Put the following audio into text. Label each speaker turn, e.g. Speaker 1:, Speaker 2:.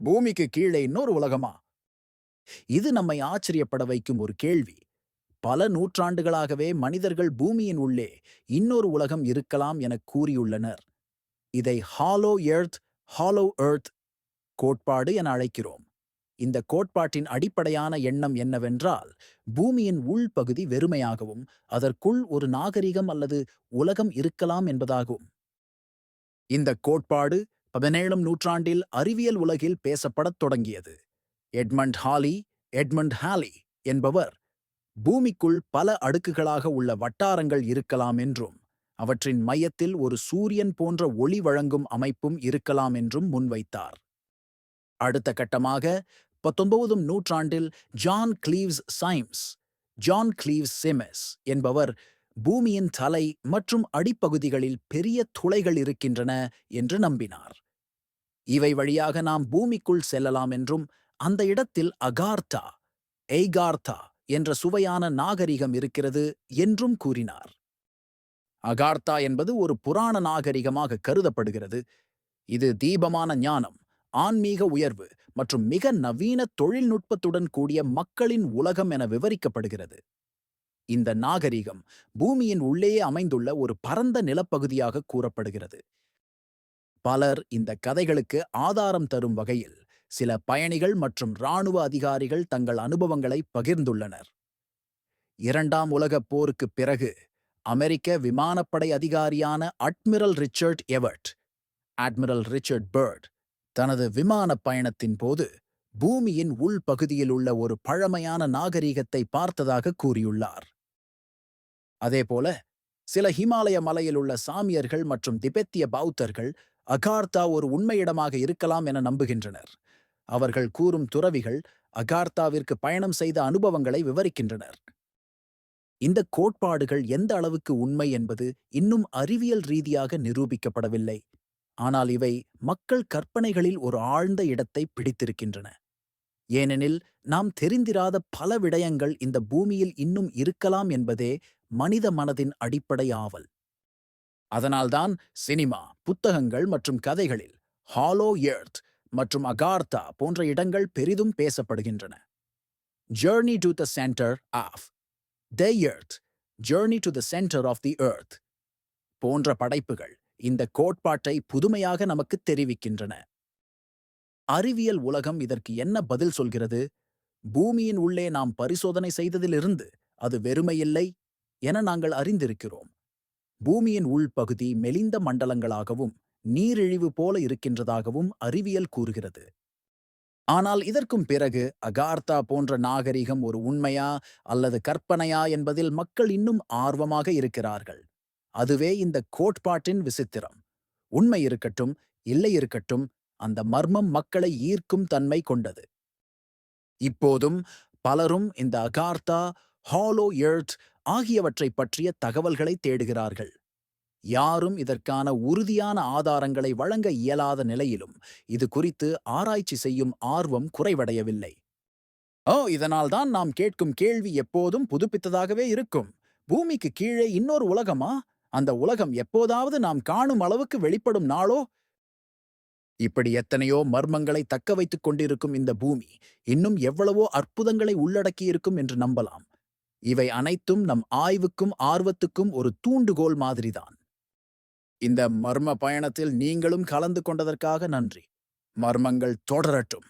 Speaker 1: பூமிக்கு கீழே இன்னொரு உலகமா? இது நம்மை ஆச்சரியப்பட வைக்கும் ஒரு கேள்வி. பல நூற்றாண்டுகளாகவே மனிதர்கள் பூமியின் உள்ளே இன்னொரு உலகம் இருக்கலாம் என கூறியுள்ளனர். இதை ஹாலோ எர்த் ஹாலோ எர்த் கோட்பாடு என அழைக்கிறோம். இந்த கோட்பாட்டின் அடிப்படையான எண்ணம் என்னவென்றால் பூமியின் உள்பகுதி வெறுமையாகவும் அதற்குள் ஒரு நாகரிகம் அல்லது உலகம் இருக்கலாம் என்பதாகும். இந்த கோட்பாடு பதினேழும் நூற்றாண்டில் அறிவியல் உலகில் பேசப்படத் தொடங்கியது. எட்மண்ட் ஹாலி எட்மண்ட் ஹாலி என்பவர் பூமிக்குள் பல அடுக்குகளாக உள்ள வட்டாரங்கள் இருக்கலாம் என்றும் அவற்றின் மையத்தில் ஒரு சூரியன் போன்ற ஒளி வழங்கும் அமைப்பும் இருக்கலாம் என்றும் முன்வைத்தார். அடுத்த கட்டமாக பத்தொன்பதும் நூற்றாண்டில் ஜான் கிளீவ்ஸ் சைம்ஸ் ஜான் கிளீவ்ஸ் சிமெஸ் என்பவர் பூமியின் தலை மற்றும் அடிப்பகுதிகளில் பெரிய துளைகள் இருக்கின்றன என்று நம்பினார். இவை வழியாக நாம் பூமிக்குள் செல்லலாம் என்றும் அந்த இடத்தில் அகார்த்தா எய்கார்த்தா என்ற சுவையான நாகரிகம் இருக்கிறது என்றும் கூறினார். அகார்த்தா என்பது ஒரு புராண நாகரிகமாக கருதப்படுகிறது. இது தீபமான ஞானம் ஆன்மீக உயர்வு மற்றும் மிக நவீன தொழில்நுட்பத்துடன் கூடிய மக்களின் உலகம் என விவரிக்கப்படுகிறது. இந்த நாகரிகம் பூமியின் உள்ளேயே அமைந்துள்ள ஒரு பரந்த நிலப்பகுதியாக கூறப்படுகிறது. பலர் இந்த கதைகளுக்கு ஆதாரம் தரும் வகையில் சில பயணிகள் மற்றும் இராணுவ அதிகாரிகள் தங்கள் அனுபவங்களை பகிர்ந்துள்ளனர். இரண்டாம் உலகப் போருக்குப் பிறகு அமெரிக்க விமானப்படை அதிகாரியான admiral Richard Evelyn admiral Richard Byrd தனது விமானப் பயணத்தின் போது பூமியின் உள்பகுதியில் உள்ள ஒரு பழமையான நாகரிகத்தை பார்த்ததாக கூறியுள்ளார். அதேபோல சில ஹிமாலய மலையில் உள்ள சாமியர்கள் மற்றும் திபெத்திய பௌத்தர்கள் அகார்த்தா ஒரு உண்மையிடமாக இருக்கலாம் என நம்புகின்றனர். அவர்கள் கூறும் துறவிகள் அகார்த்தாவிற்கு பயணம் செய்த அனுபவங்களை விவரிக்கின்றனர். இந்த கோட்பாடுகள் எந்த அளவுக்கு உண்மை என்பது இன்னும் அறிவியல் ரீதியாக நிரூபிக்கப்படவில்லை. ஆனால் இவை மக்கள் கற்பனைகளில் ஒரு ஆழ்ந்த இடத்தை பிடித்திருக்கின்றன. ஏனெனில் நாம் தெரிந்திராத பல விடயங்கள் இந்த பூமியில் இன்னும் இருக்கலாம் என்பதே மனித மனதின் அடிப்படை ஆவல். அதனால்தான் சினிமா புத்தகங்கள் மற்றும் கதைகளில் ஹாலோ எர்த் மற்றும் அகார்த்தா போன்ற இடங்கள் பெரிதும் பேசப்படுகின்றன. Journey to the centre of the earth journey to the centre of the earth போன்ற படைப்புகள் இந்த கோட்பாட்டை புதுமையாக நமக்கு தெரிவிக்கின்றன. அறிவியல் உலகம் இதற்கு என்ன பதில் சொல்கிறது? பூமியின் உள்ளே நாம் பரிசோதனை செய்ததிலிருந்து அது வெறுமையில்லை என நாங்கள் அறிந்திருக்கிறோம். பூமியின் உள்பகுதி மெலிந்த மண்டலங்களாகவும் நீரிழிவு போல இருக்கின்றதாகவும் அறிவியல் கூறுகிறது. ஆனால் இதற்கும் பிறகு அகார்த்தா போன்ற நாகரிகம் ஒரு உண்மையா அல்லது கற்பனையா என்பதில் மக்கள் இன்னும் ஆர்வமாக இருக்கிறார்கள். அதுவே இந்த கோட்பாட்டின் விசித்திரம். உண்மை இருக்கட்டும் இல்லை இருக்கட்டும் அந்த மர்மம் மக்களை ஈர்க்கும் தன்மை கொண்டது. இப்போதும் பலரும் இந்த அகார்த்தா ஹாலோ எர்த் ஆகியவற்றை பற்றிய தகவல்களை தேடுகிறார்கள். யாரும் இதற்கான உறுதியான ஆதாரங்களை வழங்க இயலாத நிலையிலும் இது குறித்து ஆராய்ச்சி செய்யும் ஆர்வம் குறைவடையவில்லை. ஓ இதனால்தான் நாம் கேட்கும் கேள்வி எப்போதும் புதுப்பித்ததாகவே இருக்கும். பூமிக்கு கீழே இன்னொரு உலகமா? அந்த உலகம் எப்போதாவது நாம் காணும் அளவுக்கு வெளிப்படும் நாளோ? இப்படி எத்தனையோ மர்மங்களை தக்க வைத்துக் கொண்டிருக்கும் இந்த பூமி இன்னும் எவ்வளவோ அற்புதங்களை உள்ளடக்கியிருக்கும் என்று நம்பலாம். இவை அனைத்தும் நம் ஆய்வுக்கும் ஆர்வத்துக்கும் ஒரு தூண்டுகோல் மாதிரிதான். இந்த மர்ம பயணத்தில் நீங்களும் கலந்து கொண்டதற்காக நன்றி. மர்மங்கள் தொடரட்டும்.